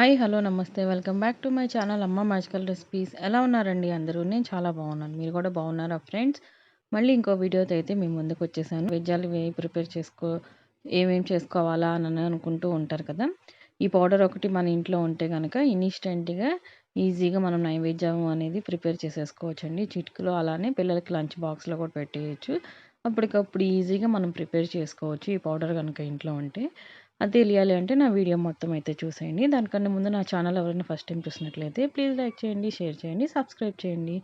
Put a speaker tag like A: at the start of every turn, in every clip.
A: Hi hello నమస్తే. Welcome back to my channel Amma magical recipes. ఎలా ఉన్నారండి అందరూ? నేను చాలా బాగున్నాను. మీరు కూడా బాగున్నారా ఫ్రెండ్స్? మళ్ళీ ఇంకో వీడియోతో అయితే మేము ముందుకు వచ్చేసాను. వెజ్జాలు ఇవి ప్రిపేర్ చేసుకో ఏమేమి చేసుకోవాలా అని అనుకుంటూ ఉంటారు కదా? ఈ పౌడర్ ఒకటి మన ఇంట్లో ఉంటే కనుక ఇన్స్టెంట్గా ఈజీగా మనం నైవేద్యం అనేది ప్రిపేర్ చేసేసుకోవచ్చు అండి చిటికలో అలానే పిల్లలకి లంచ్ బాక్స్లో కూడా పెట్టేయచ్చు. అప్పటికప్పుడు ఈజీగా మనం ప్రిపేర్ చేసుకోవచ్చు ఈ పౌడర్ కనుక ఇంట్లో ఉంటే. అది తెలియాలి అంటే నా వీడియో మొత్తం అయితే చూసేయండి. దానికన్నా ముందు నా ఛానల్ ఎవరైనా ఫస్ట్ టైం చూసినట్లయితే ప్లీజ్ లైక్ చేయండి షేర్ చేయండి సబ్స్క్రైబ్ చేయండి.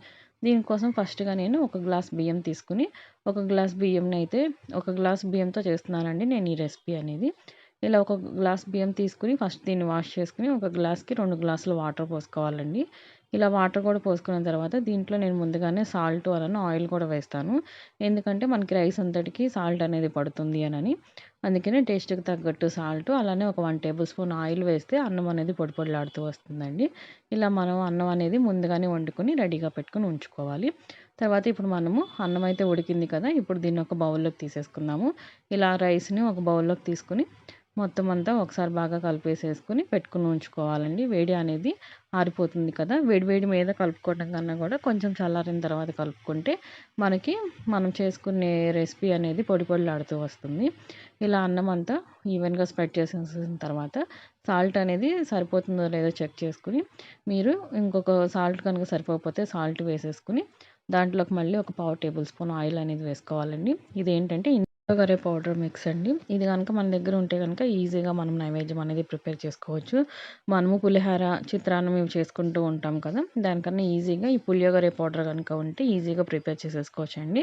A: దీనికోసం ఫస్ట్గా నేను ఒక గ్లాస్ బియ్యం తీసుకుని ఒక గ్లాస్ బియ్యంని అయితే ఒక గ్లాస్ బియ్యంతో చేస్తున్నానండి నేను ఈ రెసిపీ అనేది. ఇలా ఒక గ్లాస్ బియ్యం తీసుకుని ఫస్ట్ దీన్ని వాష్ చేసుకుని ఒక గ్లాస్కి రెండు గ్లాసులు వాటర్ పోసుకోవాలండి. ఇలా వాటర్ కూడా పోసుకున్న తర్వాత దీంట్లో నేను ముందుగానే సాల్ట్ అలానే ఆయిల్ కూడా వేస్తాను. ఎందుకంటే మనకి రైస్ అంతటికి సాల్ట్ అనేది పడుతుంది అని అందుకనే టేస్ట్కి తగ్గట్టు సాల్ట్ అలానే ఒక వన్ టేబుల్ స్పూన్ ఆయిల్ వేస్తే అన్నం అనేది పొడిపొడిలాడుతూ వస్తుందండి. ఇలా మనం అన్నం అనేది ముందుగానే వండుకొని రెడీగా పెట్టుకుని ఉంచుకోవాలి. తర్వాత ఇప్పుడు మనము అన్నం అయితే ఉడికింది కదా ఇప్పుడు దీన్ని ఒక బౌల్లోకి తీసేసుకుందాము. ఇలా రైస్ని ఒక బౌల్లోకి తీసుకుని మొత్తం అంతా ఒకసారి బాగా కలిపేసేసుకుని పెట్టుకుని ఉంచుకోవాలండి. వేడి అనేది ఆరిపోతుంది కదా. వేడి వేడి మీద కలుపుకోవడం కన్నా కూడా కొంచెం చల్లారిన తర్వాత కలుపుకుంటే మనకి మనం చేసుకునే రెసిపీ అనేది పొడి పొడిలాడుతూ వస్తుంది. ఇలా అన్నం అంతా ఈవెన్గా స్ప్రెడ్ చేసేసిన తర్వాత సాల్ట్ అనేది సరిపోతుందో లేదో చెక్ చేసుకుని మీరు ఇంకొక సాల్ట్ కనుక సరిపోకపోతే సాల్ట్ వేసేసుకుని దాంట్లోకి మళ్ళీ ఒక పావు టేబుల్ స్పూన్ ఆయిల్ అనేది వేసుకోవాలండి. ఇది ఏంటంటే కరే పౌడర్ మిక్స్ అండి. ఇది కనుక మన దగ్గర ఉంటే కనుక ఈజీగా మనం నైవేద్యం అనేది ప్రిపేర్ చేసుకోవచ్చు. మనము పులిహార చిత్రాన్నం ఇవి చేసుకుంటూ ఉంటాం కదా దానికన్నా ఈజీగా ఈ పులియోగరే పౌడర్ కనుక ఉంటే ఈజీగా ప్రిపేర్ చేసేసుకోవచ్చు అండి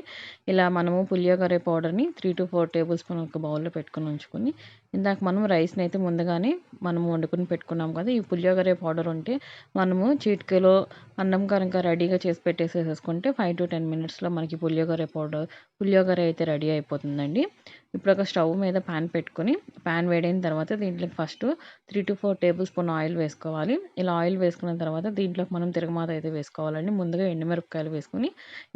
A: ఇలా మనము పులియోగరే పౌడర్ని three to four tablespoon ఒక బౌల్లో పెట్టుకుని ఉంచుకొని ఇందాక మనం రైస్ని అయితే ముందుగానే మనము వండుకుని పెట్టుకున్నాం కదా ఈ పులియోగరే పౌడర్ ఉంటే మనము చీటికలో అన్నం కనుక రెడీగా చేసి పెట్టేసేసుకుంటే ఫైవ్ టు టెన్ మినిట్స్లో మనకి పులియోగరే పౌడర్ పులియోగరే అయితే రెడీ అయిపోతుందండి. ఇప్పుడు ఒక స్టవ్ మీద ప్యాన్ పెట్టుకొని ప్యాన్ వేడైన తర్వాత దీంట్లోకి first three to four tablespoon oil వేసుకోవాలి. ఇలా ఆయిల్ వేసుకున్న తర్వాత దీంట్లోకి మనం తిరగమాత అయితే వేసుకోవాలండి. ముందుగా ఎండుమిరపకాయలు వేసుకుని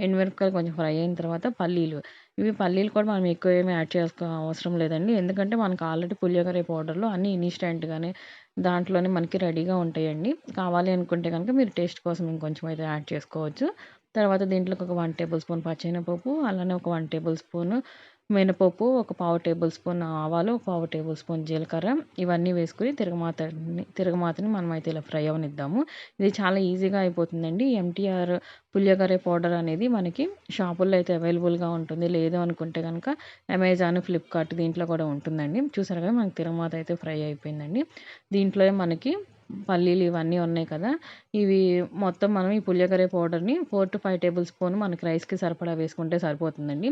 A: ఎండుమిరపకాయలు కొంచెం ఫ్రై అయిన తర్వాత పల్లీలు. ఇవి పల్లీలు కూడా మనం ఎక్కువ ఏమి యాడ్ చేసుకో అవసరం లేదండి. ఎందుకంటే మనకు ఆల్రెడీ పులియోగరే పౌడర్లో అన్నీ ఇన్స్టెంట్గానే దాంట్లోనే మనకి రెడీగా ఉంటాయండి. కావాలి అనుకుంటే కనుక మీరు టేస్ట్ కోసం ఇంకొంచెం అయితే యాడ్ చేసుకోవచ్చు. తర్వాత దీంట్లోకి ఒక వన్ టేబుల్ స్పూన్ పచ్చెనపప్పు అలానే ఒక వన్ టేబుల్ స్పూన్ మినపప్పు ఒక పావు టేబుల్ స్పూన్ ఆవాలు ఒక పావు టేబుల్ స్పూన్ జీలకర్ర. ఇవన్నీ వేసుకుని తిరగమాతని తిరగమాతని మనం అయితే ఇలా ఫ్రై అవనిద్దాము. ఇది చాలా ఈజీగా అయిపోతుందండి. ఎంటీఆర్ పులియగరే పౌడర్ అనేది మనకి షాపుల్లో అయితే అవైలబుల్గా ఉంటుంది. లేదు అనుకుంటే కనుక అమెజాన్ ఫ్లిప్కార్ట్ దీంట్లో కూడా ఉంటుందండి. చూసారు కదా మనకి తిరగమాత అయితే ఫ్రై అయిపోయిందండి. దీంట్లో మనకి పల్లీలు ఇవన్నీ ఉన్నాయి కదా. ఇవి మొత్తం మనం ఈ పులియకరే పౌడర్ని four to five tablespoon మనకి రైస్కి సరిపడా వేసుకుంటే సరిపోతుందండి.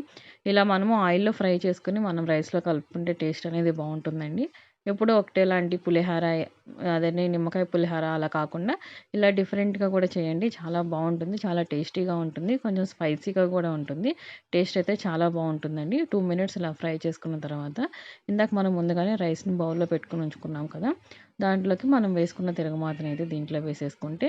A: ఇలా మనము ఆయిల్లో ఫ్రై చేసుకుని మనం రైస్లో కలుపుకుంటే టేస్ట్ అనేది బాగుంటుందండి. ఎప్పుడూ ఒకటేలాంటి పులిహార అదే నిమ్మకాయ పులిహార అలా కాకుండా ఇలా డిఫరెంట్గా కూడా చేయండి. చాలా బాగుంటుంది చాలా టేస్టీగా ఉంటుంది కొంచెం స్పైసీగా కూడా ఉంటుంది. టేస్ట్ అయితే చాలా బాగుంటుందండి. టూ మినిట్స్ ఇలా ఫ్రై చేసుకున్న తర్వాత ఇందాక మనం ముందుగానే రైస్ని బౌల్లో పెట్టుకుని ఉంచుకున్నాం కదా. దాంట్లోకి మనం వేసుకున్న తిరగమాతను అయితే దీంట్లో వేసేసుకుంటే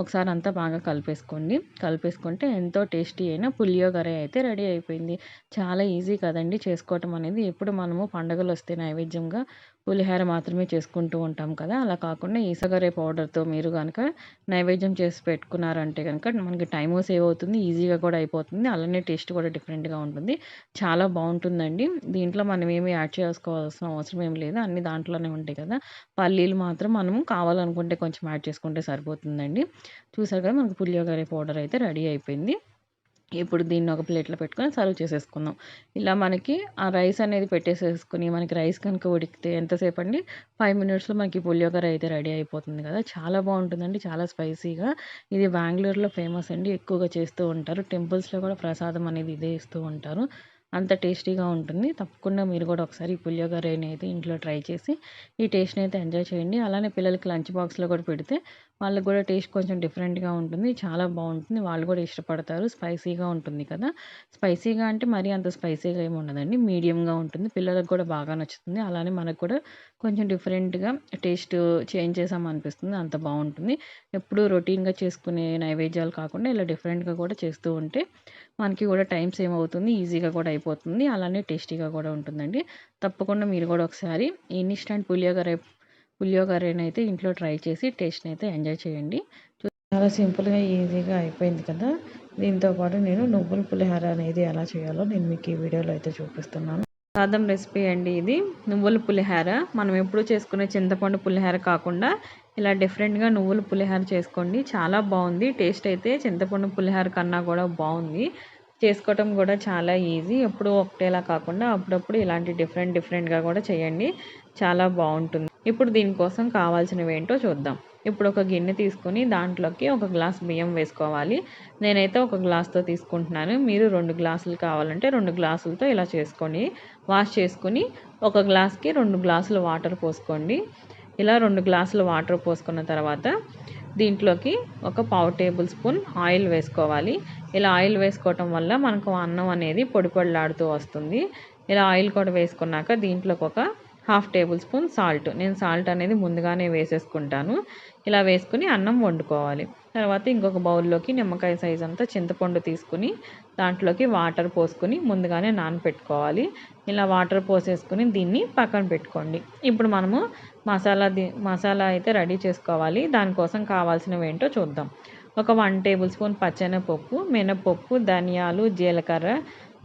A: ఒకసారి అంతా బాగా కలిపేసుకోండి. కలిపేసుకుంటే ఎంతో టేస్టీ అయిన పులియోగరే అయితే రెడీ అయిపోయింది. చాలా ఈజీ కదండి చేసుకోవటం అనేది. ఎప్పుడు మనము పండుగలు వస్తే నైవేద్యంగా పులిహోర మాత్రమే చేసుకుంటూ ఉంటాం కదా. అలా కాకుండా ఈసగరే పౌడర్తో మీరు కనుక నైవేద్యం చేసి పెట్టుకున్నారంటే కనుక మనకి టైము సేవ్ అవుతుంది ఈజీగా కూడా అయిపోతుంది. అలానే టేస్ట్ కూడా డిఫరెంట్గా ఉంటుంది. చాలా బాగుంటుందండి. దీంట్లో మనం ఏమి యాడ్ చేసుకోవాల్సిన అవసరం ఏం లేదు. అన్ని దాంట్లోనే ఉంటాయి కదా. పల్లీలు మాత్రం మనము కావాలనుకుంటే కొంచెం యాడ్ చేసుకుంటే సరిపోతుందండి. చూసారు కదా మనకు పులియోగరే పౌడర్ అయితే రెడీ అయిపోయింది. ఇప్పుడు దీన్ని ఒక ప్లేట్లో పెట్టుకొని సర్వ్ చేసేసుకుందాం. ఇలా మనకి ఆ రైస్ అనేది పెట్టేసేసుకుని మనకి రైస్ కనుక ఉడికితే ఎంతసేపు అండి ఫైవ్ మినిట్స్లో మనకి పులియోగర అయితే రెడీ అయిపోతుంది కదా. చాలా బాగుంటుందండి చాలా స్పైసీగా. ఇది బెంగళూరులో ఫేమస్ అండి ఎక్కువగా చేస్తూ ఉంటారు. టెంపుల్స్లో కూడా ప్రసాదం అనేది ఇదే ఇస్తూ ఉంటారు. అంత టేస్టీగా ఉంటుంది. తప్పకుండా మీరు కూడా ఒకసారి ఈ పులియోగరేని అయితే ఇంట్లో ట్రై చేసి ఈ టేస్ట్ని అయితే ఎంజాయ్ చేయండి. అలానే పిల్లలకి లంచ్ బాక్స్లో కూడా పెడితే వాళ్ళకి కూడా టేస్ట్ కొంచెం డిఫరెంట్గా ఉంటుంది. చాలా బాగుంటుంది. వాళ్ళు కూడా ఇష్టపడతారు. స్పైసీగా ఉంటుంది కదా. స్పైసీగా అంటే మరీ అంత స్పైసీగా ఏమి ఉండదండి. మీడియంగా ఉంటుంది. పిల్లలకు కూడా బాగా నచ్చుతుంది. అలానే మనకు కూడా కొంచెం డిఫరెంట్గా టేస్ట్ చేంజ్ చేసాం అనిపిస్తుంది. అంత బాగుంటుంది. ఎప్పుడు రొటీన్గా చేసుకునే నైవేద్యాలు కాకుండా ఇలా డిఫరెంట్గా కూడా చేస్తూ ఉంటే మనకి కూడా టైం సేవ్ అవుతుంది. ఈజీగా కూడా అయిపోతుంది. అలానే టేస్టీగా కూడా ఉంటుందండి. తప్పకుండా మీరు కూడా ఒకసారి ఇన్స్టెంట్ పులియోగర పులియోగరైన అయితే ఇంట్లో ట్రై చేసి టేస్ట్ని అయితే ఎంజాయ్ చేయండి. చాలా సింపుల్గా ఈజీగా అయిపోయింది కదా. దీంతో పాటు నేను నువ్వుల పులిహార అనేది ఎలా చేయాలో నేను మీకు ఈ వీడియోలో అయితే చూపిస్తున్నాను. సాదం రెసిపీ అండి ఇది. నువ్వుల పులిహార. మనం ఎప్పుడు చేసుకునే చింతపండు పులిహార కాకుండా ఇలా డిఫరెంట్గా నువ్వుల పులిహార చేసుకోండి. చాలా బాగుంది. టేస్ట్ అయితే చింతపండు పులిహార కన్నా కూడా బాగుంది. చేసుకోవటం కూడా చాలా ఈజీ. ఎప్పుడు ఒకటేలా కాకుండా అప్పుడప్పుడు ఇలాంటి డిఫరెంట్ డిఫరెంట్గా కూడా చేయండి. చాలా బాగుంటుంది. ఇప్పుడు దీనికోసం కావాల్సినవి ఏంటో చూద్దాం. ఇప్పుడు ఒక గిన్నె తీసుకుని దాంట్లోకి ఒక గ్లాస్ బియ్యం వేసుకోవాలి. నేనైతే ఒక గ్లాస్తో తీసుకుంటున్నాను. మీరు రెండు గ్లాసులు కావాలంటే రెండు గ్లాసులతో ఇలా చేసుకొని వాష్ చేసుకుని ఒక గ్లాస్కి రెండు గ్లాసులు వాటర్ పోసుకోండి. ఇలా రెండు గ్లాసులు వాటర్ పోసుకున్న తర్వాత దీంట్లోకి ఒక పావు టేబుల్ స్పూన్ ఆయిల్ వేసుకోవాలి. ఇలా ఆయిల్ వేసుకోవటం వల్ల మనకు అన్నం అనేది పొడి పొడిలాడుతూ వస్తుంది. ఇలా ఆయిల్ కూడా వేసుకున్నాక దీంట్లోకి ఒక హాఫ్ టేబుల్ స్పూన్ సాల్ట్. నేను సాల్ట్ అనేది ముందుగానే వేసేసుకుంటాను. ఇలా వేసుకుని అన్నం వండుకోవాలి. తర్వాత ఇంకొక బౌల్లోకి నిమ్మకాయ సైజ్ అంతా చింతపండు తీసుకుని దాంట్లోకి వాటర్ పోసుకుని ముందుగానే నానపెట్టుకోవాలి. ఇలా వాటర్ పోసేసుకుని దీన్ని పక్కన పెట్టుకోండి. ఇప్పుడు మనము మసాలా మసాలా అయితే రెడీ చేసుకోవాలి. దానికోసం కావాల్సినవి ఏంటో చూద్దాం. ఒక వన్ టేబుల్ స్పూన్ పచ్చెనపప్పు మినపప్పు ధనియాలు జీలకర్ర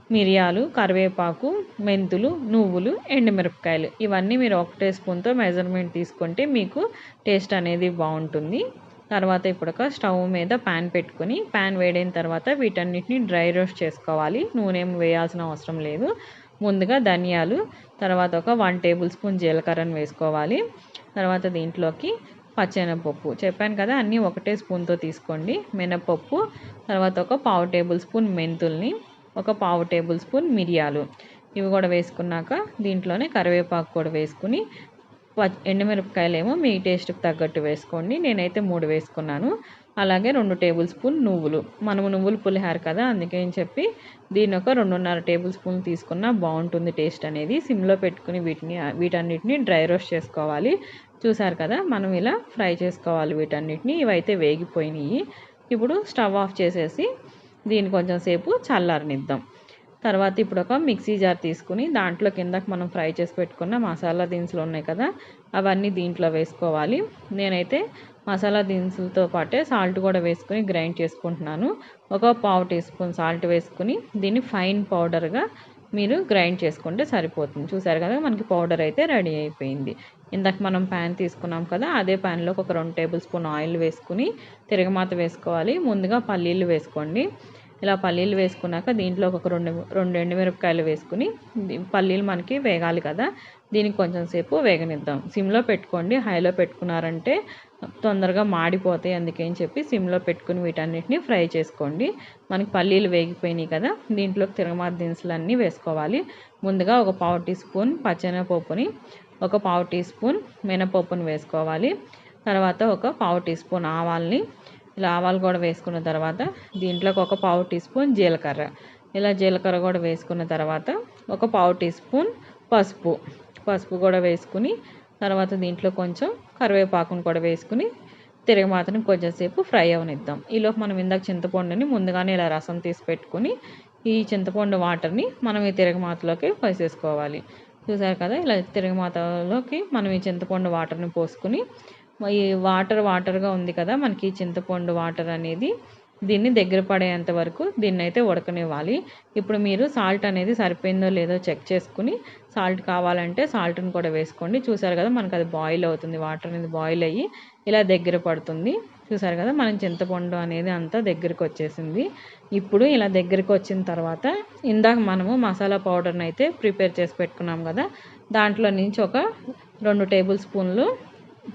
A: మిరియాలు కరివేపాకు మెంతులు నువ్వులు ఎండుమిరపకాయలు. ఇవన్నీ మీరు ఒకటే స్పూన్తో మెజర్మెంట్ తీసుకుంటే మీకు టేస్ట్ అనేది బాగుంటుంది. తర్వాత ఇప్పుడు ఒక స్టవ్ మీద ప్యాన్ పెట్టుకుని ప్యాన్ వేడైన తర్వాత వీటన్నిటిని డ్రై రోస్ట్ చేసుకోవాలి. నూనె వేయాల్సిన అవసరం లేదు. ముందుగా ధనియాలు తర్వాత ఒక వన్ టేబుల్ స్పూన్ జీలకర్రను వేసుకోవాలి. తర్వాత దీంట్లోకి పచ్చెనపప్పు. చెప్పాను కదా అన్నీ ఒకటే స్పూన్తో తీసుకోండి. మినపప్పు తర్వాత ఒక పావు టేబుల్ స్పూన్ మెంతుల్ని ఒక పావు టేబుల్ స్పూన్ మిరియాలు. ఇవి కూడా వేసుకున్నాక దీంట్లోనే కరివేపాకు కూడా వేసుకుని ఎండుమిరపకాయలేమో మీ టేస్ట్కి తగ్గట్టు వేసుకోండి. నేనైతే మూడు వేసుకున్నాను. అలాగే రెండు టేబుల్ స్పూన్ నువ్వులు. మనము నువ్వులు పులిహార కదా అందుకని చెప్పి దీని ఒక రెండున్నర టేబుల్ స్పూన్ తీసుకున్నా బాగుంటుంది టేస్ట్ అనేది. సిమ్లో పెట్టుకుని వీటిని వీటన్నిటిని డ్రై రోస్ట్ చేసుకోవాలి. చూసారు కదా మనం ఇలా ఫ్రై చేసుకోవాలి వీటన్నిటిని. ఇవైతే వేగిపోయినాయి. ఇప్పుడు స్టవ్ ఆఫ్ చేసేసి దీన్ని కొంచెం సేపు చల్లారనిద్దాం. తర్వాత ఇప్పుడు ఒక మిక్సీ జార్ తీసుకుని దాంట్లో కిందకి మనం ఫ్రై చేసి పెట్టుకున్న మసాలా దినుసులు ఉన్నాయి కదా అవన్నీ దీంట్లో వేసుకోవాలి. నేనైతే మసాలా దినుసులతో పాటే సాల్ట్ కూడా వేసుకుని గ్రైండ్ చేసుకుంటున్నాను. ఒక పావు టీ స్పూన్ సాల్ట్ వేసుకుని దీన్ని ఫైన్ పౌడర్గా మీరు గ్రైండ్ చేసుకుంటే సరిపోతుంది. చూసారు కదా మనకి పౌడర్ అయితే రెడీ అయిపోయింది. ఇందాక మనం ప్యాన్ తీసుకున్నాం కదా అదే ప్యాన్లోకి ఒక రెండు టేబుల్ స్పూన్ ఆయిల్ వేసుకుని తిరగమాత వేసుకోవాలి. ముందుగా పల్లీలు వేసుకోండి. ఇలా పల్లీలు వేసుకున్నాక దీంట్లో ఒక రెండు రెండు ఎండుమిరపకాయలు వేసుకుని పల్లీలు మనకి వేగాలి కదా. దీనికి కొంచెం సేపు వేగనిద్దాం. సిమ్లో పెట్టుకోండి. హైలో పెట్టుకున్నారంటే తొందరగా మాడిపోతాయి అందుకని చెప్పి సిమ్లో పెట్టుకుని వీటన్నిటిని ఫ్రై చేసుకోండి. మనకి పల్లీలు వేగిపోయినాయి కదా దీంట్లోకి తిరగమాత దినుసులన్నీ వేసుకోవాలి. ముందుగా ఒక పావు టీ స్పూన్ పచ్చెనపప్పుని ఒక పావు టీ స్పూన్ మినపప్పుని వేసుకోవాలి. తర్వాత ఒక పావు టీ స్పూన్ ఆవాల్ని ఇలా ఆవాలు కూడా వేసుకున్న తర్వాత దీంట్లోకి ఒక పావు టీ స్పూన్ జీలకర్ర. ఇలా జీలకర్ర కూడా వేసుకున్న తర్వాత ఒక పావు టీ స్పూన్ పసుపు పసుపు కూడా వేసుకుని తర్వాత దీంట్లో కొంచెం కరివేపాకును కూడా వేసుకుని తిరగమాతను కొంచెంసేపు ఫ్రై అవనిద్దాం. ఈలోపు మనం ఇందాక చింతపండుని ముందుగానే ఇలా రసం తీసి పెట్టుకుని ఈ చింతపండు వాటర్ని మనం ఈ తిరగమాతలోకి పోసేసుకోవాలి. చూసారు కదా ఇలా తిరగమాతలోకి మనం ఈ చింతపండు వాటర్ని పోసుకుని ఈ వాటర్ వాటర్గా ఉంది కదా మనకి చింతపండు వాటర్ అనేది దీన్ని దగ్గర పడేంత వరకు దీన్ని అయితే ఉడకనివ్వాలి. ఇప్పుడు మీరు సాల్ట్ అనేది సరిపోయిందో లేదో చెక్ చేసుకుని సాల్ట్ కావాలంటే సాల్ట్ని కూడా వేసుకోండి. చూసారు కదా మనకు అది బాయిల్ అవుతుంది. వాటర్ అనేది బాయిల్ అయ్యి ఇలా దగ్గర పడుతుంది. చూసారు కదా మనం చింతపండు అనేది అంతా దగ్గరికి వచ్చేసింది. ఇప్పుడు ఇలా దగ్గరికి వచ్చిన తర్వాత ఇందాక మనము మసాలా పౌడర్ని అయితే ప్రిపేర్ చేసి పెట్టుకున్నాం కదా దాంట్లో నుంచి ఒక రెండు టేబుల్ స్పూన్లు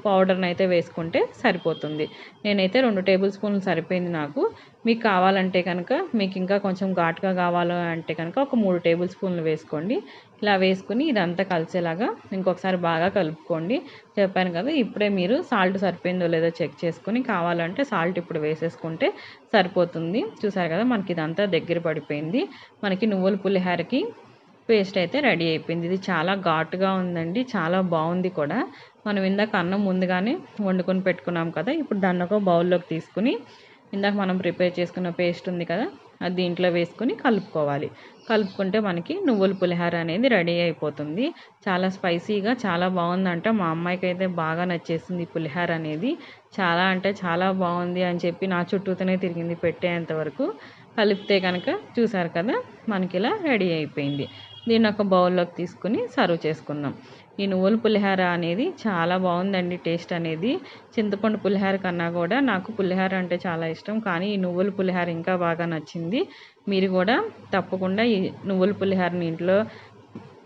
A: పౌడర్ని అయితే వేసుకుంటే సరిపోతుంది. నేనైతే రెండు టేబుల్ స్పూన్లు సరిపోయింది నాకు. మీకు కావాలంటే కనుక మీకు ఇంకా కొంచెం ఘాటుగా కావాలి అంటే కనుక ఒక మూడు టేబుల్ స్పూన్లు వేసుకోండి. ఇలా వేసుకుని ఇదంతా కలిసేలాగా ఇంకొకసారి బాగా కలుపుకోండి. చెప్పాను కదా ఇప్పుడే మీరు సాల్ట్ సరిపోయిందో లేదో చెక్ చేసుకుని కావాలంటే సాల్ట్ ఇప్పుడు వేసేసుకుంటే సరిపోతుంది. చూసారు కదా మనకి ఇదంతా దగ్గర పడిపోయింది. మనకి నువ్వుల పులిహారకి పేస్ట్ అయితే రెడీ అయిపోయింది. ఇది చాలా ఘాటుగా ఉందండి. చాలా బాగుంది కూడా. మనం ఇందాక అన్నం ముందుగానే వండుకొని పెట్టుకున్నాం కదా. ఇప్పుడు దాన్ని ఒక బౌల్లోకి తీసుకుని ఇందాక మనం ప్రిపేర్ చేసుకున్న పేస్ట్ ఉంది కదా అది దీంట్లో వేసుకుని కలుపుకోవాలి. కలుపుకుంటే మనకి నువ్వుల పులిహార అనేది రెడీ అయిపోతుంది. చాలా స్పైసీగా చాలా బాగుందంట. మా అమ్మాయికి అయితే బాగా నచ్చేసింది ఈ పులిహార అనేది. చాలా అంటే చాలా బాగుంది అని చెప్పి నా చుట్టూతోనే తిరిగింది పెట్టేంత వరకు. కలిపితే కనుక చూసారు కదా మనకి ఇలా రెడీ అయిపోయింది. దీన్ని ఒక బౌల్లోకి తీసుకుని సర్వ్ చేసుకున్నాం. ఈ నువ్వుల పులిహార అనేది చాలా బాగుందండి టేస్ట్ అనేది. చింతపండు పులిహార కన్నా కూడా నాకు పులిహార అంటే చాలా ఇష్టం. కానీ ఈ నువ్వుల పులిహార ఇంకా బాగా నచ్చింది. మీరు కూడా తప్పకుండా ఈ నువ్వుల పులిహారని ఇంట్లో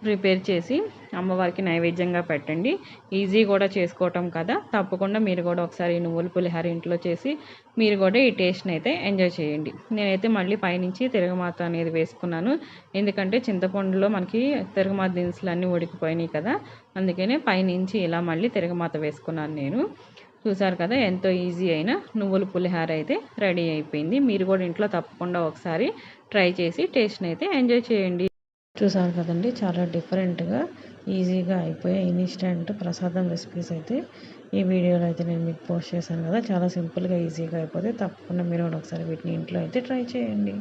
A: ప్రిపేర్ చేసి అమ్మవారికి నైవేద్యంగా పెట్టండి. ఈజీ కూడా చేసుకోవటం కదా. తప్పకుండా మీరు కూడా ఒకసారి నువ్వుల పులిహార ఇంట్లో చేసి మీరు కూడా ఈ టేస్ట్ని అయితే ఎంజాయ్ చేయండి. నేనైతే మళ్ళీ పైనుంచి తిరగమాత అనేది వేసుకున్నాను. ఎందుకంటే చింతపండులో మనకి తిరగమాత దినుసులు అన్నీ ఉడికిపోయినాయి కదా. అందుకనే పైనుంచి ఇలా మళ్ళీ తిరగమాత వేసుకున్నాను నేను. చూసారు కదా ఎంతో ఈజీ అయిన నువ్వుల పులిహార అయితే రెడీ అయిపోయింది. మీరు కూడా ఇంట్లో తప్పకుండా ఒకసారి ట్రై చేసి టేస్ట్ని అయితే ఎంజాయ్ చేయండి. చూసారు కదండి చాలా డిఫరెంట్గా ఈజీగా అయిపోయే ఇన్స్టెంట్ ప్రసాదం రెసిపీస్ అయితే ఈ వీడియోలో అయితే నేను మీకు పోస్ట్ చేశాను కదా చాలా సింపుల్గా ఈజీగా అయిపోతే తప్పకుండా మీరు ఒకసారి వీటిని ఇంట్లో అయితే ట్రై చేయండి.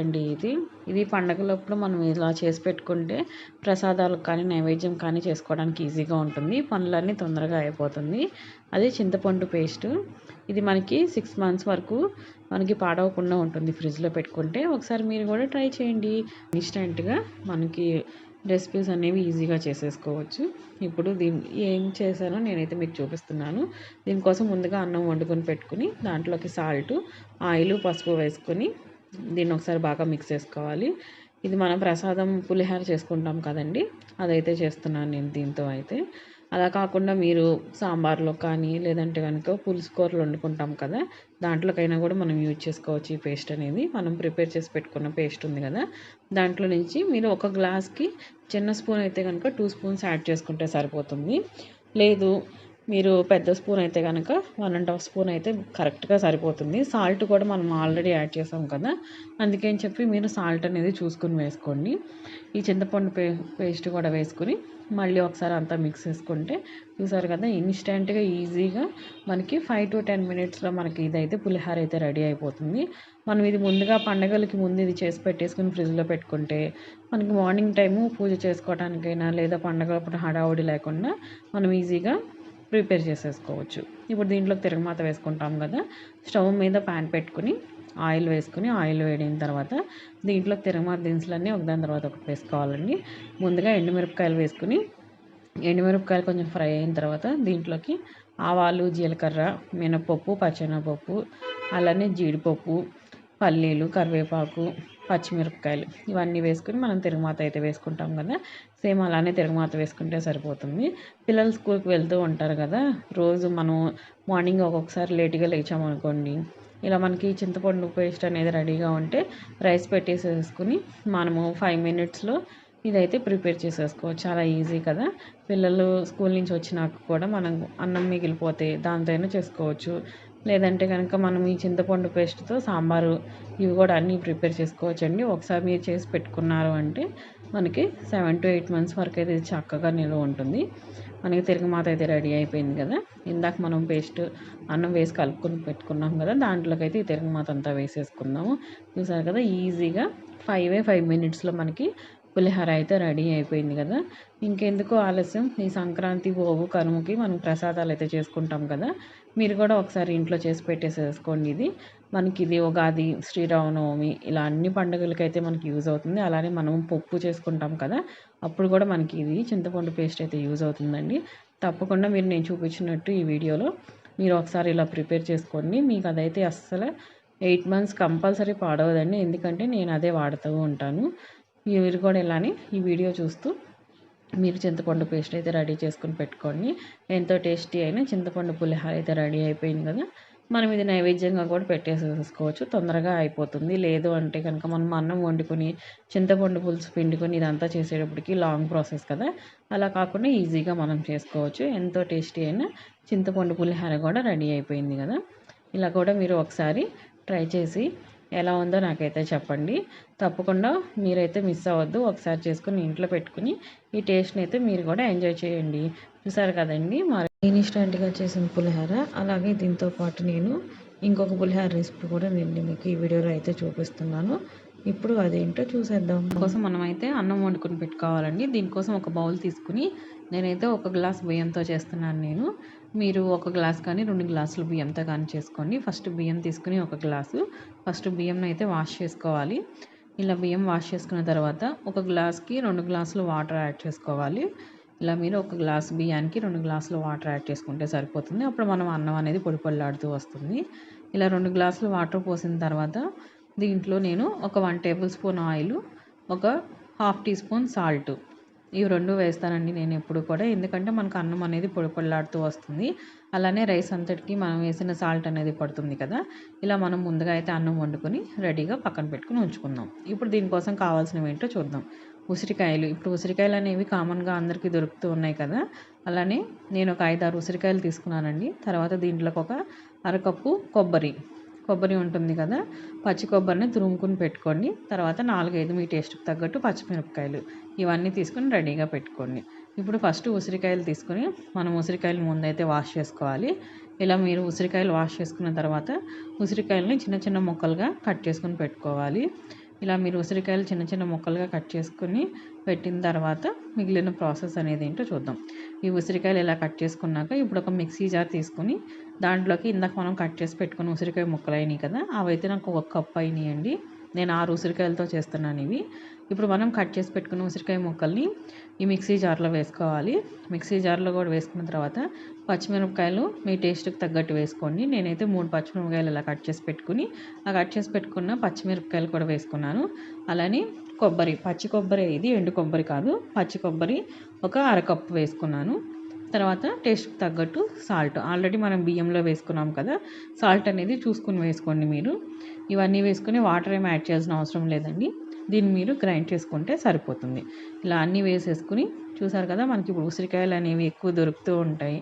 A: అండి ఇది ఇది పండగలప్పుడు మనం ఇలా చేసి పెట్టుకుంటే ప్రసాదాలకు కానీ నైవేద్యం కానీ చేసుకోవడానికి ఈజీగా ఉంటుంది. పనులన్నీ తొందరగా అయిపోతుంది. అది చింతపండు పేస్ట్. ఇది మనకి సిక్స్ మంత్స్ వరకు మనకి పాడవకుండా ఉంటుంది ఫ్రిడ్జ్లో పెట్టుకుంటే. ఒకసారి మీరు కూడా ట్రై చేయండి. ఇన్స్టెంట్గా మనకి రెసిపీస్ అనేవి ఈజీగా చేసేసుకోవచ్చు. ఇప్పుడు దీని ఏం చేశానో నేనైతే మీకు చూపిస్తున్నాను. దీనికోసం ముందుగా అన్నం వండుకొని పెట్టుకుని దాంట్లోకి సాల్ట్ ఆయిల్ పసుపు వేసుకొని దీన్ని ఒకసారి బాగా మిక్స్ చేసుకోవాలి. ఇది మనం ప్రసాదం పులిహార చేసుకుంటాం కదండి. అదైతే చేస్తున్నాను నేను దీంతో అయితే. అలా కాకుండా మీరు సాంబార్లో కానీ లేదంటే కనుక పులుసు కూరలు వండుకుంటాం కదా దాంట్లోకైనా కూడా మనం యూజ్ చేసుకోవచ్చు ఈ పేస్ట్ అనేది. మనం ప్రిపేర్ చేసి పెట్టుకున్న పేస్ట్ ఉంది కదా దాంట్లో నుంచి మీరు ఒక గ్లాస్కి చిన్న స్పూన్ అయితే కనుక టూ స్పూన్స్ యాడ్ చేసుకుంటే సరిపోతుంది. లేదు మీరు పెద్ద స్పూన్ అయితే కనుక వన్ అండ్ హాఫ్ స్పూన్ అయితే కరెక్ట్గా సరిపోతుంది. సాల్ట్ కూడా మనం ఆల్రెడీ యాడ్ చేసాం కదా. అందుకని చెప్పి మీరు సాల్ట్ అనేది చూసుకుని వేసుకోండి. ఈ చింతపండు పే పేస్ట్ కూడా వేసుకుని మళ్ళీ ఒకసారి అంతా మిక్స్ చేసుకుంటే చూసారు కదా ఇన్స్టెంట్గా ఈజీగా మనకి ఫైవ్ టు టెన్ మినిట్స్లో మనకి ఇదైతే పులిహార అయితే రెడీ అయిపోతుంది. మనం ఇది ముందుగా పండగలకి ముందు ఇది చేసి పెట్టేసుకుని ఫ్రిడ్జ్లో పెట్టుకుంటే మనకి మార్నింగ్ టైము పూజ చేసుకోవడానికైనా లేదా పండగలప్పుడు హడావుడి లేకుండా మనం ఈజీగా ప్రిపేర్ చేసేసుకోవచ్చు. ఇప్పుడు దీంట్లో తిరగమాత వేసుకుంటాం కదా స్టవ్ మీద ప్యాన్ పెట్టుకుని ఆయిల్ వేసుకుని ఆయిల్ వేడిన తర్వాత దీంట్లో తిరగమాత దినుసులన్నీ ఒకదాని తర్వాత ఒకటి వేసుకోవాలండి. ముందుగా ఎండుమిరపకాయలు వేసుకుని ఎండుమిరపకాయలు కొంచెం ఫ్రై అయిన తర్వాత దీంట్లోకి ఆవాలు జీలకర్ర మినపప్పు పచ్చెనపప్పు అలానే జీడిపప్పు పల్లీలు కరివేపాకు పచ్చిమిరపకాయలు ఇవన్నీ వేసుకుని మనం తిరుగుమాత అయితే వేసుకుంటాం కదా. సేమ్ అలానే తిరుగుమాత వేసుకుంటే సరిపోతుంది. పిల్లలు స్కూల్కి వెళ్తూ ఉంటారు కదా రోజు మనం మార్నింగ్ ఒక్కొక్కసారి లేట్గా లేచామనుకోండి ఇలా మనకి చింతపండు పేస్ట్ అనేది రెడీగా ఉంటే రైస్ పెట్టేసేసుకుని మనము ఫైవ్ మినిట్స్లో ఇదైతే ప్రిపేర్ చేసేసుకోవచ్చు. చాలా ఈజీ కదా. పిల్లలు స్కూల్ నుంచి వచ్చినాక కూడా మనం అన్నం మిగిలిపోతే దాంతో చేసుకోవచ్చు. లేదంటే కనుక మనం ఈ చింతపండు పేస్ట్తో సాంబారు ఇవి కూడా అన్నీ ప్రిపేర్ చేసుకోవచ్చండి. ఒకసారి మీరు చేసి పెట్టుకున్నారు అంటే మనకి సెవెన్ టు ఎయిట్ మంత్స్ వరకు అయితే ఇది చక్కగా నిల్వ ఉంటుంది. మనకి తిరగమాత అయితే రెడీ అయిపోయింది కదా. ఇందాక మనం పేస్ట్ అన్నం వేసి కలుపుకొని పెట్టుకున్నాం కదా దాంట్లోకి అయితే ఈ తిరగమాత అంతా వేసేసుకుందాము. చూసారు కదా ఈజీగా ఫైవ్ ఏ ఫైవ్ మినిట్స్లో మనకి పులిహోర అయితే రెడీ అయిపోయింది కదా. ఇంకెందుకు ఆలస్యం ఈ సంక్రాంతి భోగు కనుమకి మనం ప్రసాదాలు అయితే చేసుకుంటాం కదా. మీరు కూడా ఒకసారి ఇంట్లో చేసి పెట్టేసేసుకోండి ఇది. మనకి ఇది ఉగాది శ్రీరామనవమి ఇలా అన్ని పండుగలకైతే మనకి యూజ్ అవుతుంది. అలానే మనం పప్పు చేసుకుంటాం కదా అప్పుడు కూడా మనకి ఇది చింతపండు పేస్ట్ అయితే యూజ్ అవుతుందండి. తప్పకుండా మీరు నేను చూపించినట్టు ఈ వీడియోలో మీరు ఒకసారి ఇలా ప్రిపేర్ చేసుకోండి. మీకు అదైతే అస్సలు ఎయిట్ మంత్స్ కంపల్సరీ పాడవదండి. ఎందుకంటే నేను అదే వాడుతూ ఉంటాను. మీరు కూడా ఇలానే ఈ వీడియో చూస్తూ మీరు చింతపండు పేస్ట్ అయితే రెడీ చేసుకుని పెట్టుకోండి. ఎంతో టేస్టీ అయిన చింతపండు పులిహార అయితే రెడీ అయిపోయింది కదా. మనం ఇది నైవేద్యంగా కూడా పెట్టేసేసుకోవచ్చు. తొందరగా అయిపోతుంది. లేదు అంటే కనుక మనం అన్నం వండుకొని చింతపండు పులుసు పిండుకొని ఇదంతా చేసేటప్పటికి లాంగ్ ప్రాసెస్ కదా. అలా కాకుండా ఈజీగా మనం చేసుకోవచ్చు. ఎంతో టేస్టీ అయిన చింతపండు పులిహార కూడా రెడీ అయిపోయింది కదా. ఇలా కూడా మీరు ఒకసారి ట్రై చేసి ఎలా ఉందో నాకైతే చెప్పండి. తప్పకుండా మీరైతే మిస్ అవ్వద్దు. ఒకసారి చేసుకుని ఇంట్లో పెట్టుకుని ఈ టేస్ట్ని అయితే మీరు కూడా ఎంజాయ్ చేయండి. చూసారు కదండి? మరి ఇన్స్టెంట్గా చేసిన పులిహోర అలాగే దీంతో పాటు నేను ఇంకొక పులిహార రెసిపీ కూడా నేను మీకు ఈ వీడియోలో అయితే చూపిస్తున్నాను. ఇప్పుడు అదేంటో చూసేద్దాం. కోసం మనం అయితే అన్నం వండుకొని పెట్టుకోవాలండి. దీనికోసం ఒక బౌల్ తీసుకుని నేనైతే ఒక గ్లాస్ బియ్యంతో చేస్తున్నాను నేను. మీరు ఒక గ్లాస్ కానీ రెండు గ్లాసులు బియ్యంతో కానీ చేసుకోండి. ఫస్ట్ బియ్యం తీసుకుని ఒక గ్లాసు. ఫస్ట్ బియ్యం అయితే వాష్ చేసుకోవాలి. ఇలా బియ్యం వాష్ చేసుకున్న తర్వాత ఒక గ్లాస్కి రెండు గ్లాసులు వాటర్ యాడ్ చేసుకోవాలి. ఇలా మీరు ఒక గ్లాస్ బియ్యానికి రెండు గ్లాసులు వాటర్ యాడ్ చేసుకుంటే సరిపోతుంది. అప్పుడు మనం అన్నం అనేది పొడి పొడిలాడుతూ వస్తుంది. ఇలా రెండు గ్లాసులు వాటర్ పోసిన తర్వాత దీంట్లో నేను ఒక వన్ టేబుల్ స్పూన్ ఆయిల్ ఒక హాఫ్ టీ స్పూన్ సాల్ట్. ఇవి రెండు వేస్తానండి నేను ఎప్పుడు కూడా. ఎందుకంటే మనకు అన్నం అనేది పొడి పొడిలాడుతూ వస్తుంది. అలానే రైస్ అంతటికి మనం వేసిన సాల్ట్ అనేది పడుతుంది కదా. ఇలా మనం ముందుగా అయితే అన్నం వండుకొని రెడీగా పక్కన పెట్టుకుని ఉంచుకుందాం. ఇప్పుడు దీనికోసం కావాల్సినవి ఏంటో చూద్దాం. ఉసిరికాయలు. ఇప్పుడు ఉసిరికాయలు అనేవి కామన్గా అందరికీ దొరుకుతూ ఉన్నాయి కదా. అలానే నేను ఒక ఐదారు ఉసిరికాయలు తీసుకున్నానండి. తర్వాత దీంట్లోకి ఒక అరకప్పు కొబ్బరి. కొబ్బరి ఉంటుంది కదా. పచ్చి కొబ్బరిని తురుముకుని పెట్టుకోండి. తర్వాత నాలుగైదు మీ టేస్ట్కి తగ్గట్టు పచ్చిమిరపకాయలు. ఇవన్నీ తీసుకొని రెడీగా పెట్టుకోండి. ఇప్పుడు ఫస్ట్ ఉసిరికాయలు తీసుకొని మనం ఉసిరికాయలు ముందైతే వాష్ చేసుకోవాలి. ఇలా మీరు ఉసిరికాయలు వాష్ చేసుకున్న తర్వాత ఉసిరికాయలని చిన్న చిన్న ముక్కలుగా కట్ చేసుకుని పెట్టుకోవాలి. ఇలా మీరు ఉసిరికాయలు చిన్న చిన్న ముక్కలుగా కట్ చేసుకుని పెట్టిన తర్వాత మిగిలిన ప్రాసెస్ అనేది ఏంటో చూద్దాం. ఈ ఉసిరికాయలు ఇలా కట్ చేసుకున్నాక ఇప్పుడు ఒక మిక్సీ జార్ తీసుకుని దాంట్లోకి ఇందాక మనం కట్ చేసి పెట్టుకున్న ఉసిరికాయ ముక్కలు అయినాయి కదా అవైతే నాకు ఒక కప్ అయినాయండి. నేను ఆరు ఉసిరికాయలతో చేస్తున్నాను ఇవి. ఇప్పుడు మనం కట్ చేసి పెట్టుకున్న ఉసిరికాయ ముక్కల్ని ఈ మిక్సీ జార్లో వేసుకోవాలి. మిక్సీ జార్లో కూడా వేసుకున్న తర్వాత పచ్చిమిరపకాయలు మీ టేస్ట్కి తగ్గట్టు వేసుకోండి. నేనైతే మూడు పచ్చిమిరపకాయలు ఇలా కట్ చేసి పెట్టుకుని ఆ కట్ చేసి పెట్టుకున్న పచ్చిమిరపకాయలు కూడా వేసుకున్నాను. అలానే కొబ్బరి పచ్చి కొబ్బరి ఇది ఎండు కొబ్బరి కాదు. పచ్చి కొబ్బరి ఒక అరకప్పు వేసుకున్నాను. తర్వాత టేస్ట్కి తగ్గట్టు సాల్ట్. ఆల్రెడీ మనం బియ్యంలో వేసుకున్నాం కదా సాల్ట్ అనేది చూసుకుని వేసుకోండి మీరు. ఇవన్నీ వేసుకుని వాటర్ ఏమి యాడ్ చేయాల్సిన అవసరం లేదండి. దీన్ని మీరు గ్రైండ్ చేసుకుంటే సరిపోతుంది. ఇలా అన్నీ వేసేసుకుని చూసారు కదా మనకి ఇప్పుడు ఉసిరికాయలు అనేవి ఎక్కువ దొరుకుతూ ఉంటాయి.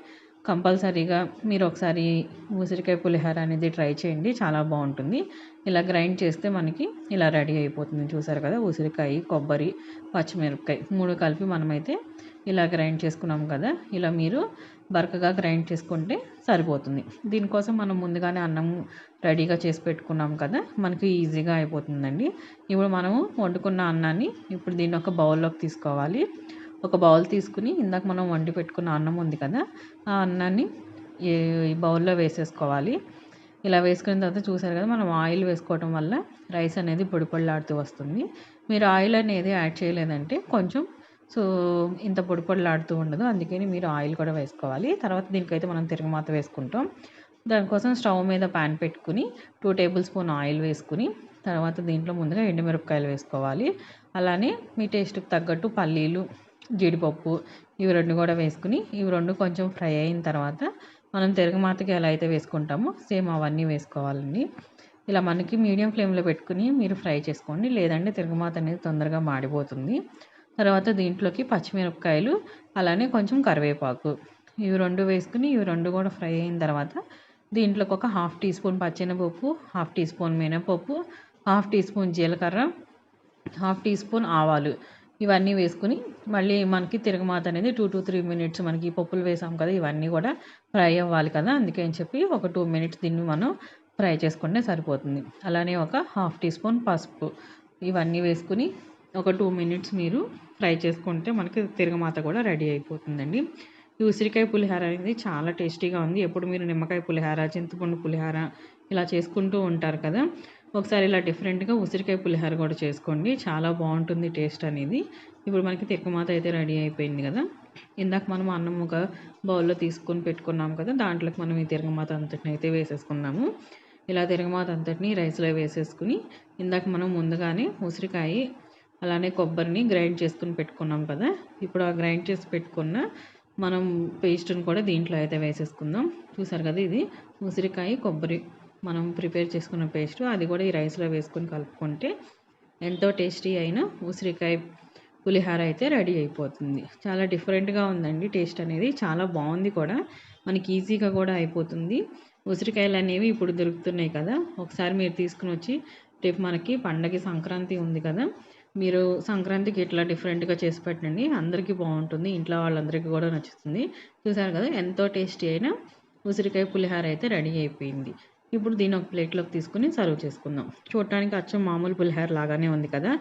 A: కంపల్సరీగా మీరు ఒకసారి ఉసిరికాయ పులిహోర అనేది ట్రై చేయండి చాలా బాగుంటుంది. ఇలా గ్రైండ్ చేస్తే మనకి ఇలా రెడీ అయిపోతుంది. చూసారు కదా ఉసిరికాయ కొబ్బరి పచ్చిమిరపకాయ మూడు కలిపి మనమైతే ఇలా గ్రైండ్ చేసుకున్నాం కదా ఇలా మీరు బరకగా గ్రైండ్ చేసుకుంటే సరిపోతుంది. దీనికోసం మనం ముందుగానే అన్నం రెడీగా చేసి పెట్టుకున్నాం కదా మనకి ఈజీగా అయిపోతుందండి. ఇప్పుడు మనము వండుకున్న అన్నాన్ని ఇప్పుడు దీన్ని ఒక బౌల్లోకి తీసుకోవాలి. ఒక బౌల్ తీసుకుని ఇందాక మనం వండి పెట్టుకున్న అన్నం ఉంది కదా ఆ అన్నాన్ని ఈ బౌల్లో వేసేసుకోవాలి. ఇలా వేసుకున్న తర్వాత చూసారు కదా మనం ఆయిల్ వేసుకోవటం వల్ల రైస్ అనేది పొడిపొడిలాడుతూ వస్తుంది. మీరు ఆయిల్ అనేది యాడ్ చేయలేదంటే కొంచెం సో ఇంత పొడి పొడిలాడుతూ ఉండదు. అందుకని మీరు ఆయిల్ కూడా వేసుకోవాలి. తర్వాత దీనికైతే మనం తిరగమాత వేసుకుంటాం. దానికోసం స్టవ్ మీద ప్యాన్ పెట్టుకుని టూ టేబుల్ స్పూన్ ఆయిల్ వేసుకుని తర్వాత దీంట్లో ముందుగా ఎండుమిరపకాయలు వేసుకోవాలి. అలానే మీ టేస్ట్కి తగ్గట్టు పల్లీలు జీడిపప్పు ఇవి రెండు కూడా వేసుకుని ఇవి రెండు కొంచెం ఫ్రై అయిన తర్వాత మనం తిరగమాతకి ఎలా అయితే వేసుకుంటామో సేమ్ అవన్నీ వేసుకోవాలండి. ఇలా మనకి మీడియం ఫ్లేమ్లో పెట్టుకుని మీరు ఫ్రై చేసుకోండి. లేదంటే తిరగమాత అనేది తొందరగా మాడిపోతుంది. తర్వాత దీంట్లోకి పచ్చిమిరపకాయలు అలానే కొంచెం కరివేపాకు. ఇవి రెండు వేసుకుని ఇవి రెండు కూడా ఫ్రై అయిన తర్వాత దీంట్లోకి ఒక హాఫ్ టీ స్పూన్ పచ్చెనపప్పు హాఫ్ టీ స్పూన్ మినపప్పు హాఫ్ టీ స్పూన్ జీలకర్ర హాఫ్ టీ స్పూన్ ఆవాలు. ఇవన్నీ వేసుకుని మళ్ళీ మనకి తిరగమాత అనేది టూ టు త్రీ మినిట్స్ మనకి పప్పులు వేసాం కదా ఇవన్నీ కూడా ఫ్రై అవ్వాలి కదా అందుకని చెప్పి ఒక టూ మినిట్స్ దీన్ని మనం ఫ్రై చేసుకుంటే సరిపోతుంది. అలానే ఒక హాఫ్ టీ స్పూన్ పసుపు. ఇవన్నీ వేసుకుని ఒక టూ మినిట్స్ మీరు ఫ్రై చేసుకుంటే మనకి తిరగమాత కూడా రెడీ అయిపోతుందండి. ఈ ఉసిరికాయ పులిహార అనేది చాలా టేస్టీగా ఉంది. ఎప్పుడు మీరు నిమ్మకాయ పులిహార చింతపండు పులిహార ఇలా చేసుకుంటూ ఉంటారు కదా ఒకసారి ఇలా డిఫరెంట్గా ఉసిరికాయ పులిహార కూడా చేసుకోండి. చాలా బాగుంటుంది టేస్ట్ అనేది. ఇప్పుడు మనకి తిక్కమాత అయితే రెడీ అయిపోయింది కదా. ఇందాక మనం అన్నం ఒక బౌల్లో తీసుకొని పెట్టుకున్నాం కదా దాంట్లోకి మనం ఈ తిరగమాత అంతటిని అయితే వేసేసుకున్నాము ఇలా తిరగమాత అంతటిని రైస్లో వేసేసుకుని ఇందాక మనం ముందుగానే ఉసిరికాయ అలానే కొబ్బరిని గ్రైండ్ చేసుకుని పెట్టుకున్నాం కదా. ఇప్పుడు ఆ గ్రైండ్ చేసి పెట్టుకున్న మనం పేస్ట్ని కూడా దీంట్లో అయితే వేసేసుకుందాం. చూసారు కదా ఇది? ఉసిరికాయ కొబ్బరి మనం ప్రిపేర్ చేసుకున్న పేస్ట్. అది కూడా ఈ రైస్లో వేసుకొని కలుపుకుంటే ఎంతో టేస్టీ అయిన ఉసిరికాయ పులిహార అయితే రెడీ అయిపోతుంది. చాలా డిఫరెంట్గా ఉందండి టేస్ట్ అనేది. చాలా బాగుంది కూడా. మనకి ఈజీగా కూడా అయిపోతుంది. ఉసిరికాయలు అనేవి ఇప్పుడు దొరుకుతున్నాయి కదా. ఒకసారి మీరు తీసుకుని వచ్చి రేపు మనకి పండగ సంక్రాంతి ఉంది కదా. మీరు సంక్రాంతికి ఇట్లా డిఫరెంట్గా చేసి పెట్టండి. అందరికీ బాగుంటుంది. ఇంట్లో వాళ్ళందరికీ కూడా నచ్చుతుంది. చూసారు కదా ఎంతో టేస్టీ అయిన ఉసిరికాయ పులిహార అయితే రెడీ అయిపోయింది. ఇప్పుడు దీన్ని ఒక ప్లేట్లోకి తీసుకుని సర్వ్ చేసుకుందాం. చూడటానికి అచ్చం మామూలు పులిహోర లాగానే ఉంది కదా.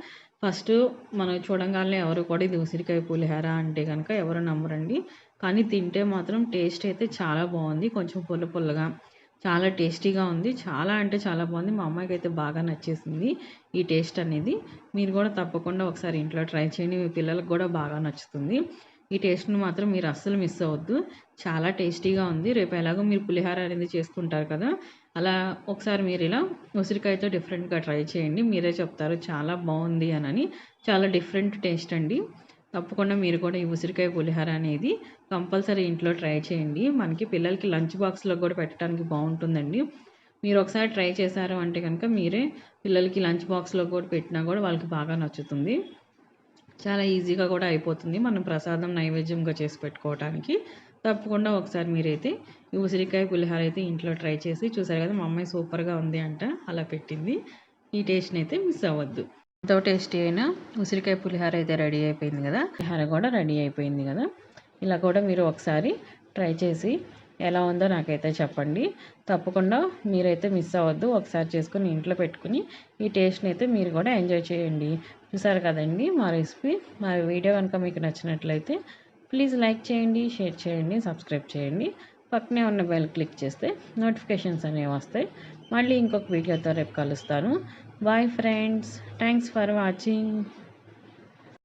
A: ఫస్ట్ మనం చూడంగానే ఎవరు కూడా ఇది ఉసిరికాయ పులిహోర అంటే కనుక ఎవరు నమ్మరండి. కానీ తింటే మాత్రం టేస్ట్ అయితే చాలా బాగుంది. కొంచెం పుల్ల పుల్లగా చాలా టేస్టీగా ఉంది. చాలా అంటే చాలా బాగుంది. మా అమ్మాయికి అయితే బాగా నచ్చేసింది ఈ టేస్ట్ అనేది. మీరు కూడా తప్పకుండా ఒకసారి ఇంట్లో ట్రై చేయండి. మీ పిల్లలకు కూడా బాగా నచ్చుతుంది. ఈ టేస్ట్ని మాత్రం మీరు అస్సలు మిస్ అవ్వద్దు. చాలా టేస్టీగా ఉంది. రేపు ఎలాగో మీరు పులిహోర అనేది చేసుకుంటారు కదా. అలా ఒకసారి మీరు ఇలా ఉసిరికాయతో డిఫరెంట్గా ట్రై చేయండి. మీరే చెప్తారు చాలా బాగుంది అని చాలా డిఫరెంట్ టేస్ట్ అండి. తప్పకుండా మీరు కూడా ఈ ఉసిరికాయ పులిహోర అనేది కంపల్సరీ ఇంట్లో ట్రై చేయండి. మనకి పిల్లలకి లంచ్ బాక్స్లో కూడా పెట్టడానికి బాగుంటుందండి. మీరు ఒకసారి ట్రై చేశారు అంటే కనుక మీరే పిల్లలకి లంచ్ బాక్స్లో కూడా పెట్టినా కూడా వాళ్ళకి బాగా నచ్చుతుంది. చాలా ఈజీగా కూడా అయిపోతుంది. మనం ప్రసాదం నైవేద్యంగా చేసి పెట్టుకోవడానికి తప్పకుండా ఒకసారి మీరైతే ఈ ఉసిరికాయ పులిహార అయితే ఇంట్లో ట్రై చేసి చూసారు కదా మా అమ్మాయి సూపర్గా ఉంది అంట అలా పెట్టింది. ఈ టేస్ట్ని అయితే మిస్ అవ్వద్దు. ఎంతో టేస్టీ అయినా ఉసిరికాయ పులిహోర అయితే రెడీ అయిపోయింది కదా పులిహార కూడా రెడీ అయిపోయింది కదా. ఇలా కూడా మీరు ఒకసారి ట్రై చేసి ఎలా ఉందో నాకైతే చెప్పండి. తప్పకుండా మీరైతే మిస్ అవ్వద్దు. ఒకసారి చేసుకుని ఇంట్లో పెట్టుకుని ఈ టేస్ట్ని అయితే మీరు కూడా ఎంజాయ్ చేయండి. చూసారు కదండి మా రెసిపీ? మా వీడియో కనుక మీకు నచ్చినట్లయితే ప్లీజ్ లైక్ చేయండి షేర్ చేయండి సబ్స్క్రైబ్ చేయండి. పక్కనే ఉన్న బెల్ క్లిక్ చేస్తే నోటిఫికేషన్స్ అనేవి వస్తాయి. మళ్ళీ ఇంకొక వీడియోతో రేపు కలుస్తాను. Bye friends. Thanks for watching.